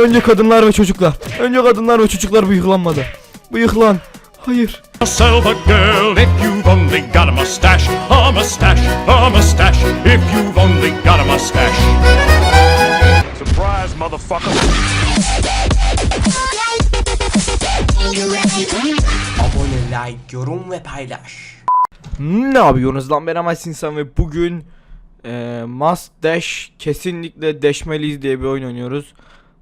Önce kadınlar ve çocuklar. Önce kadınlar ve çocuklar bıyıklanmadı. Bıyıklan. Hayır. Yourself a girl if you've only got a mustache, a mustache, a mustache. If you've only got a mustache. Surprise, motherfucker. Abone, like, yorum ve paylaş. Ne yapıyorsunuz lan ben Amaç insan ve bugün e, Must Dash kesinlikle deşmeliyiz diye bir oyun oynuyoruz.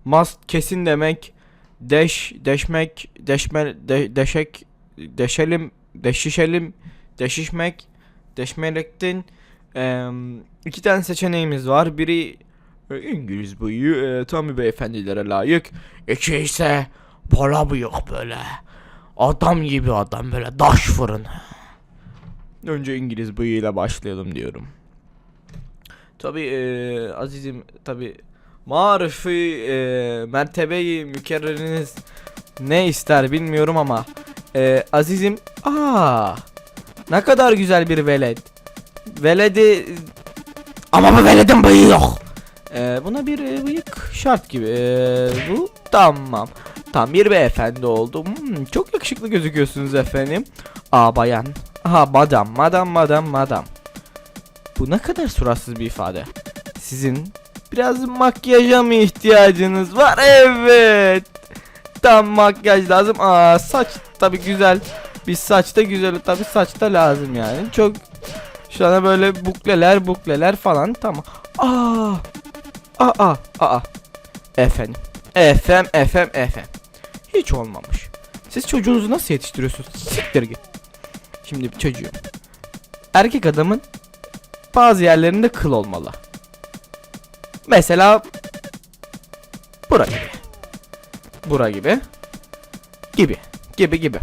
Must kesin demek deş deşmek deşme de, deşek deşelim deşişelim deşişmek deşmelektin e, iki tane seçeneğimiz var. Biri e, İngiliz bıyığı e, tam beyefendilere layık. İki ise pola bıyık böyle. Adam gibi adam böyle daş fırın. Önce İngiliz bıyığıyla başlayalım diyorum. Tabi eee azizim tabi marifi eee mertebeyi mükerreriniz ne ister bilmiyorum ama eee azizim aa ne kadar güzel bir veled. Veledi ama bu veledin bıyığı yok. Eee buna bir e, bıyık şart gibi. Eee, bu tamam. Tam bir beyefendi oldu. Hmm, çok yakışıklı gözüküyorsunuz efendim. Aa bayan. Aha madam, madam, madam, madam. Bu ne kadar suratsız bir ifade. Sizin biraz makyaja mı ihtiyacınız var? Evet. Tam makyaj lazım. Aa saç tabi güzel. Bir saç da güzel tabi saç da lazım yani. Çok şu ana böyle bukleler bukleler falan tamam. Aa. Aa aa. Efendim. Efem efem efem. Hiç olmamış. Siz çocuğunuzu nasıl yetiştiriyorsunuz? Siktir git. Şimdi bir çocuğum. Erkek adamın bazı yerlerinde kıl olmalı. Mesela bura gibi. Bura gibi. Gibi. Gibi gibi.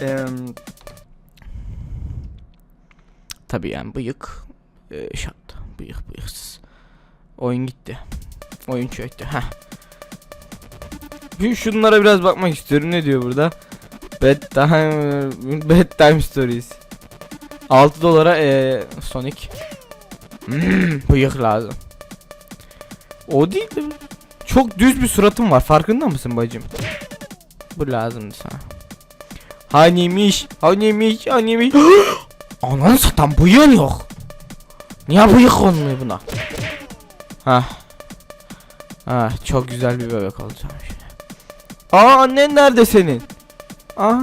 Eee Tabii yani bıyık e, şart. Bıyık bıyıksız. Oyun gitti. Oyun çöktü. Heh. Şunlara biraz bakmak istiyorum. Ne diyor burada? Bedtime Bedtime Stories. 6 dolara e, Sonic. Hmm, bıyık lazım. O değil de çok düz bir suratım var. Farkında mısın bacım? Bu lazımdı sana. Hanimiş, hanimiş, hanimiş. Ananı satan bıyığın yok. Niye bıyık olmuyor buna? Ha. Ha, çok güzel bir bebek olacağım şimdi. Aa annen nerede senin? Aa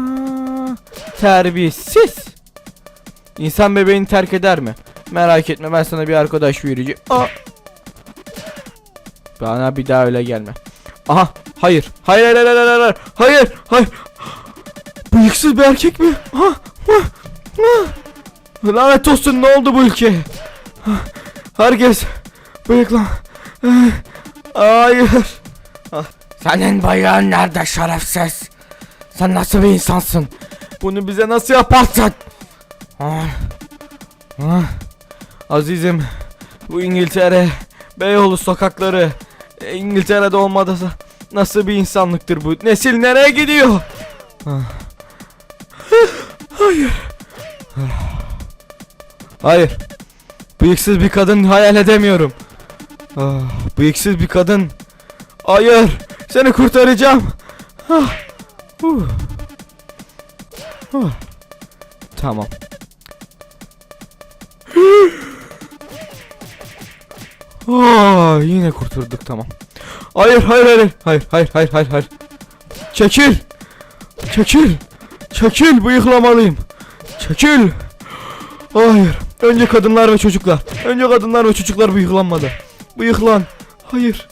terbiyesiz. İnsan bebeğini terk eder mi? Merak etme ben sana bir arkadaş vereceğim. Aa. Bana bir daha öyle gelme. Aha hayır. Hayır hayır hayır hayır hayır. Hayır hayır. Bıyıksız bir erkek mi? Ha, ha, ha. Lanet olsun ne oldu bu ülkeye? Ha, Herkes bıyıklan. Hayır. Senin bıyığın nerede şerefsiz? Sen nasıl bir insansın? Bunu bize nasıl yaparsın? Ah. Ah. Azizim, bu İngiltere, Beyoğlu sokakları, İngiltere'de olmadı nasıl bir insanlıktır bu? Nesil nereye gidiyor? Ah. Hayır. Ah. Hayır. Bıyıksız bir kadın hayal edemiyorum. Ah, bıyıksız bir kadın. Hayır. Seni kurtaracağım. Ah. Huh. Tamam. Aa, yine kurtulduk tamam. Hayır hayır hayır hayır hayır hayır hayır hayır. Çekil. Çekil. Çekil bıyıklamalıyım. Çekil. Hayır. Önce kadınlar ve çocuklar. Önce kadınlar ve çocuklar bıyıklanmadı. Bıyıklan. Hayır.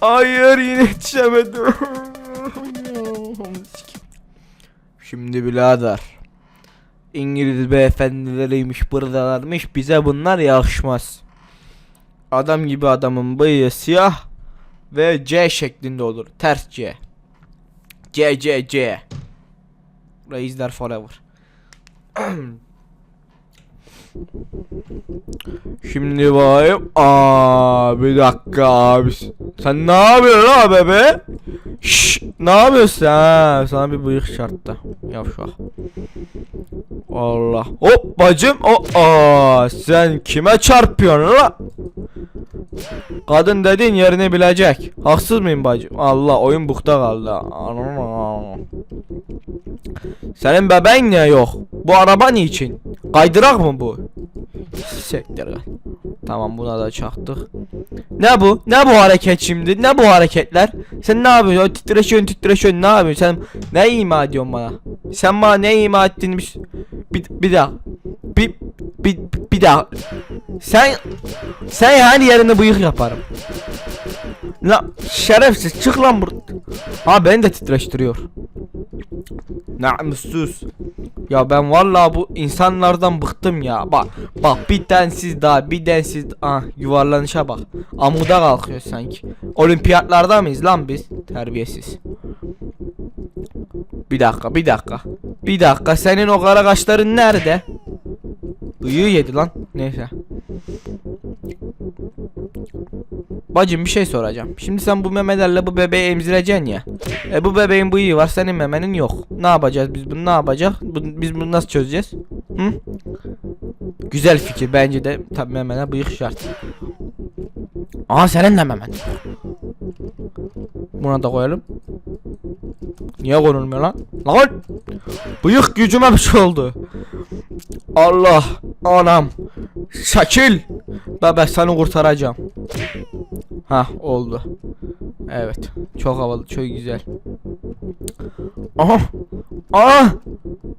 Hayır yine yetişemedim. Şimdi birader. İngiliz beyefendileriymiş buradalarmış bize bunlar yakışmaz. Adam gibi adamın bıyığı siyah ve C şeklinde olur. Ters C. C C C. Reisler forever. Şimdi bayım. Aa bir dakika abi. Sen ne yapıyorsun ha bebe? Şşş ne yapıyorsun ha? Sana bir bıyık şartta. Yavşak. Allah. Hop bacım. O aa sen kime çarpıyorsun la? Kadın dediğin yerini bilecek. Haksız mıyım bacım? Allah oyun bukta kaldı. Senin bebeğin niye yok? Bu araba niçin? Kaydırak mı bu? Sektir lan. Tamam buna da çaktık. Ne bu? Ne bu hareket şimdi? Ne bu hareketler? Sen ne yapıyorsun? Titreşiyorsun titreşiyorsun ne yapıyorsun? Sen ne ima ediyorsun bana? Sen bana ne ima ettiğini bir, bir, daha. Bir, bir, bir daha. Sen sen yani yerine bıyık yaparım. La şerefsiz çık lan bur. Ha beni de titreştiriyor. Namussuz. Ya ben vallahi bu insanlardan bıktım ya. Bak bak bir densiz daha bir densiz ah yuvarlanışa bak. Amuda kalkıyor sanki. Olimpiyatlarda mıyız lan biz? Terbiyesiz. Bir dakika bir dakika. Bir dakika senin o kara kaşların nerede? Bıyığı yedi lan. Neyse. Bacım bir şey soracağım. Şimdi sen bu memelerle bu bebeği emzireceksin ya. E bu bebeğin bıyığı var senin memenin yok. Ne yapacağız biz bunu ne yapacağız? Bu- biz bunu nasıl çözeceğiz? Hı? Güzel fikir bence de tabi memene bıyık şart. Aha senin de memen. Buna da koyalım. Niye konulmuyor lan? Lan! Bıyık gücüme bir şey oldu. Allah! Anam! Şakil! Bebe seni kurtaracağım. Ha oldu. Evet. Çok havalı, çok güzel. Aha! Aa!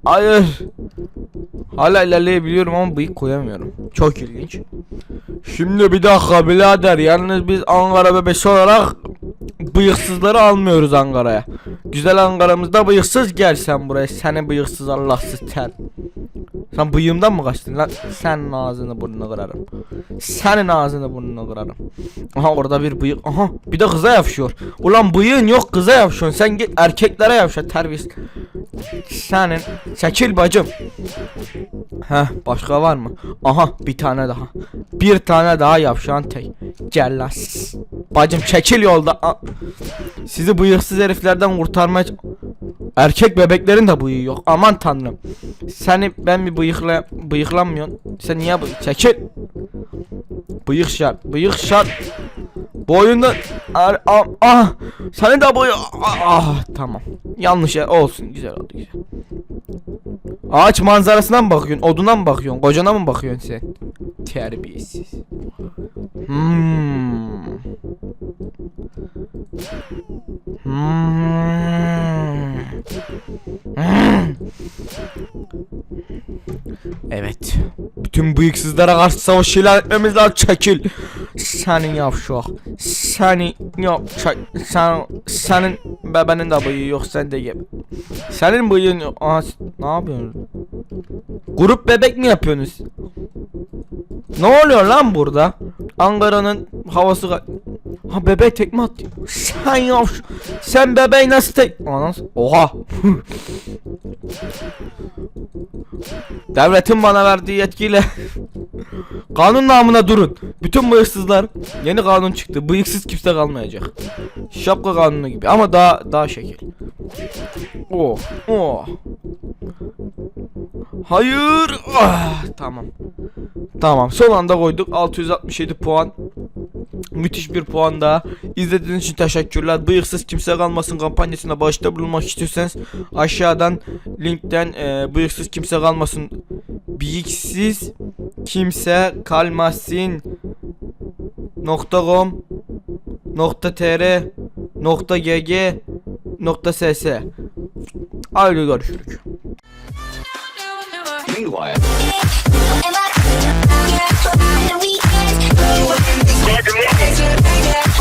Hayır! Hala ilerleyebiliyorum ama bıyık koyamıyorum. Çok ilginç. Şimdi bir dakika birader. Yalnız biz Ankara bebesi olarak bıyıksızları almıyoruz Ankara'ya. Güzel Ankara'mızda bıyıksız gel sen buraya. Seni bıyıksız Allahsız ter. Sen bıyığımdan mı kaçtın lan? Senin ağzını burnunu kırarım. Senin ağzını burnunu kırarım. Aha orada bir bıyık. Aha bir de kıza yapışıyor. Ulan bıyığın yok kıza yapışıyorsun. Sen git erkeklere yapışa terbiyesiz. Senin çekil bacım. Heh başka var mı? Aha bir tane daha. Bir tane daha yavşan tek. Gel lan. Bacım çekil yolda. Sizi bıyıksız heriflerden kurtarmaya... Erkek bebeklerin de bıyığı yok. Aman tanrım. Seni ben bir bıyıkla bıyıklanmıyorsun. Sen niye bıyık? Çekil. Bıyık şart. Bıyık şart. Bu oyunda Ar- ah, ah, senin de bıyık ah, ah, tamam. Yanlış ya olsun güzel oldu güzel. Ağaç manzarasına mı bakıyorsun? Oduna mı bakıyorsun? Kocana mı bakıyorsun sen? Terbiyesiz. Hmm. Hmm. Evet. Bütün bıyıksızlara karşı savaş ilan etmemiz lazım. Çekil. Senin yavşak. Senin yavşak. Sen, senin bebenin de bıyığı yok sen de gel. Senin bıyığın yok. S- ne yapıyorsun? Grup bebek mi yapıyorsunuz? Ne oluyor lan burada? Ankara'nın havası Ha bebek tekme attı. Sen yav Sen bebeği nasıl tek... Anas. Oha. Devletin bana verdiği yetkiyle Kanun namına durun. Bütün bıyıksızlar yeni kanun çıktı. Bıyıksız kimse kalmayacak. Şapka kanunu gibi ama daha daha şekil. Oh. Oh. Hayır. Ah, tamam. Tamam. Son anda koyduk. 667 puan. Müthiş bir puan daha. İzlediğiniz için teşekkürler. Bıyıksız kimse kalmasın kampanyasına başta bulunmak istiyorsanız aşağıdan linkten e, bıyıksız kimse kalmasın bıyıksız kimse kalmasın com tr gg ss Haydi görüşürük. Meanwhile. Jamaica.